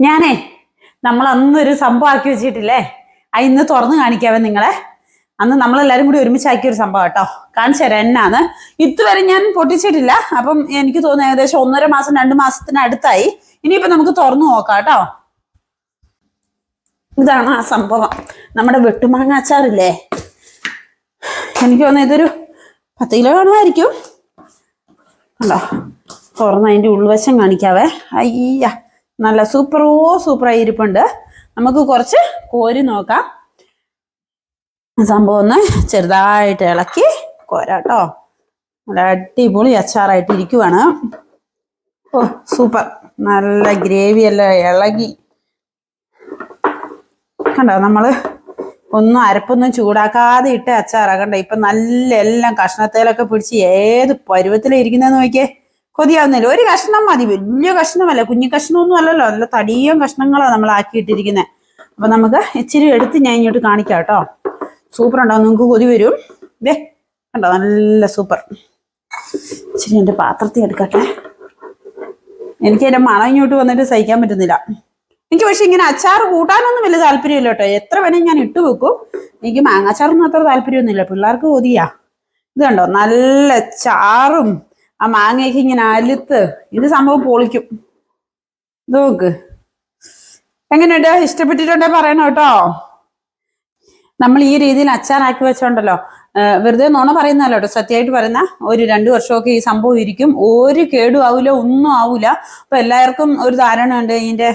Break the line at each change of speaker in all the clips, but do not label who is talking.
ഞാനേ നമ്മൾ അന്നൊരു സംഭവം ആക്കി വെച്ചിട്ടില്ലേ? ആ ഇന്ന് തുറന്ന് കാണിക്കാവേ നിങ്ങളെ. അന്ന് നമ്മളെല്ലാരും കൂടി ഒരുമിച്ചാക്കിയ ഒരു സംഭവം കേട്ടോ. കാണിച്ചു തരാം എന്നാന്ന് ഇതുവരെ ഞാൻ പൊട്ടിച്ചിട്ടില്ല. അപ്പം എനിക്ക് തോന്നുന്നു ഏകദേശം ഒന്നര മാസം രണ്ട് മാസത്തിനടുത്തായി ഇനിയിപ്പോ നമുക്ക് തുറന്നു നോക്കാം കേട്ടോ. ഇതാണ് ആ സംഭവം. നമ്മുടെ വെട്ടുമാങ്ങ അച്ചാറില്ലേ? എനിക്ക് തോന്നുന്നു ഇതൊരു പത്ത് കിലോ കാണുമായിരിക്കും. അല്ലോ തുറന്ന് അതിന്റെ ഉൾവശം കാണിക്കാവേ. അയ്യ. നല്ല സൂപ്പറോ സൂപ്പറായി ഇരിപ്പുണ്ട്. നമുക്ക് കുറച്ച് കോരി നോക്കാം. സംഭവം ഒന്ന് ചെറുതായിട്ട് ഇളക്കി കോരാട്ടോ. നല്ല അടിപൊളി അച്ചാറായിട്ട് ഇരിക്കുവാണ്. ഓ സൂപ്പർ നല്ല ഗ്രേവി എല്ലാം ഇളകി. കണ്ടോ നമ്മൾ ഒന്നും അരപ്പൊന്നും ചൂടാക്കാതെ ഇട്ട അച്ചാറാ. കണ്ടോ ഇപ്പൊ നല്ല എല്ലാം കഷ്ണത്തേലൊക്കെ പിടിച്ച് ഏത് പരുവത്തിലിരിക്കുന്നതെന്ന് നോക്കിയേ. കൊതിയാവുന്നില്ല ഒരു കഷ്ണം മതി. വലിയ കഷ്ണമല്ല. കുഞ്ഞു കഷ്ണമൊന്നും അല്ലല്ലോ. നല്ല തടിയും കഷ്ണങ്ങളാണ് നമ്മൾ ആക്കിയിട്ടിരിക്കുന്നത് അപ്പൊ നമുക്ക് ഇച്ചിരി എടുത്ത് ഞാൻ ഇങ്ങോട്ട് കാണിക്കാം കേട്ടോ. സൂപ്പർ ഉണ്ടാവും നിങ്ങൾക്ക് കൊതി വരും. ദേ കണ്ടോ? നല്ല സൂപ്പർ. ഇച്ചിരി എന്റെ പാത്രത്തിൽ എടുക്കട്ടെ. എനിക്ക് എന്റെ മണം ഇങ്ങോട്ട് വന്നിട്ട് സഹിക്കാൻ പറ്റുന്നില്ല. എനിക്ക് പക്ഷെ ഇങ്ങനെ അച്ചാർ കൂട്ടാനൊന്നും വലിയ താല്പര്യമില്ല കേട്ടോ. എത്ര വേണേലും ഞാൻ ഇട്ട് വെക്കും. എനിക്ക് മാങ്ങാച്ചാറൊന്നും അത്ര താല്പര്യമൊന്നുമില്ല. പിള്ളേർക്ക് കൊതിയാ. ഇത് കണ്ടോ? നല്ല ചാറും ആ മാങ്ങയൊക്കെ ഇങ്ങനെ അലുത്ത് ഇത് സംഭവം പൊളിക്കും. നോക്ക്. എങ്ങനെയുണ്ട്? ഇഷ്ടപ്പെട്ടിട്ടുണ്ടെ പറയണം കേട്ടോ? നമ്മൾ ഈ രീതിയിൽ അച്ചാറാക്കി വെച്ചോണ്ടല്ലോ. വെറുതെ നോണ പറയുന്നല്ലോ കേട്ടോ. സത്യമായിട്ട് പറയുന്ന ഒരു രണ്ടു വർഷമൊക്കെ ഈ സംഭവം ഇരിക്കും. ഒരു കേടും ആവൂല ഒന്നും ആവില്ല അപ്പൊ എല്ലാവർക്കും ഒരു ധാരണ ഉണ്ട്. ഇതിന്റെ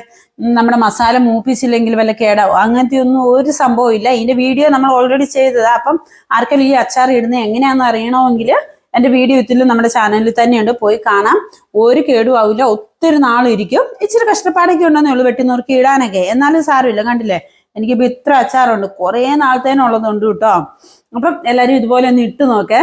നമ്മുടെ മസാല മൂപ്പിച്ചില്ലെങ്കിൽ വല്ല കേടാവും. അങ്ങനത്തെ ഒന്നും ഒരു സംഭവം ഇല്ല. ഇതിന്റെ വീഡിയോ നമ്മൾ ഓൾറെഡി ചെയ്തതാ. അപ്പം ആർക്കെങ്കിലും ഈ അച്ചാർ ഇടുന്നത് എങ്ങനെയാണെന്ന് അറിയണമെങ്കിൽ എന്റെ വീഡിയോ ഇതിൽ നമ്മുടെ ചാനലിൽ തന്നെയുണ്ട്. പോയി കാണാം. ഒരു കേടും ആവില്ല. ഒത്തിരി നാളിരിക്കും. ഇച്ചിരി കഷ്ടപ്പാടൊക്കെ ഉണ്ടെന്നേ ഉള്ളൂ വെട്ടി നുറുക്കി ഇടാനൊക്കെ. എന്നാലും സാരമില്ല. കണ്ടില്ലേ? എനിക്കിപ്പോ ഇത്ര അച്ചാറുണ്ട്. കുറേ നാളത്തേനുള്ളതുണ്ട് കേട്ടോ. അപ്പം എല്ലാവരും ഇതുപോലെ ഒന്ന് ഇട്ട് നോക്കേ.